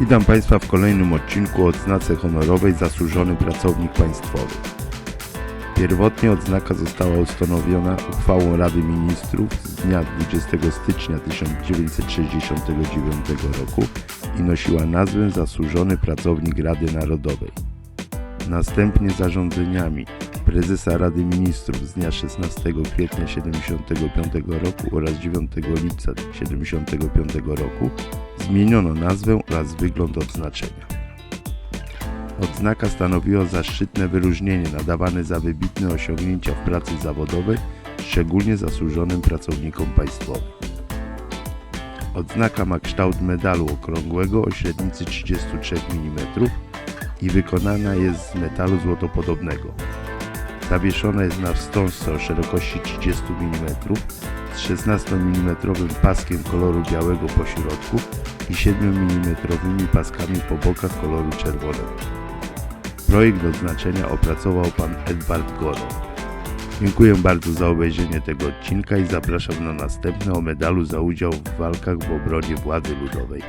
Witam Państwa w kolejnym odcinku o odznace honorowej Zasłużony Pracownik Państwowy. Pierwotnie odznaka została ustanowiona uchwałą Rady Ministrów z dnia 20 stycznia 1969 roku i nosiła nazwę Zasłużony Pracownik Rady Narodowej. Następnie zarządzeniami prezesa Rady Ministrów z dnia 16 kwietnia 1975 roku oraz 9 lipca 1975 roku zmieniono nazwę oraz wygląd odznaczenia. Odznaka stanowiła zaszczytne wyróżnienie nadawane za wybitne osiągnięcia w pracy zawodowej, szczególnie zasłużonym pracownikom państwowym. Odznaka ma kształt medalu okrągłego o średnicy 33 mm i wykonana jest z metalu złotopodobnego. Zawieszona jest na wstążce o szerokości 30 mm 16 mm paskiem koloru białego po środku i 7 mm paskami po bokach koloru czerwonego. Projekt odznaczenia opracował pan Edward Goro. Dziękuję bardzo za obejrzenie tego odcinka i zapraszam na następne o medalu za udział w walkach w obronie władzy ludowej.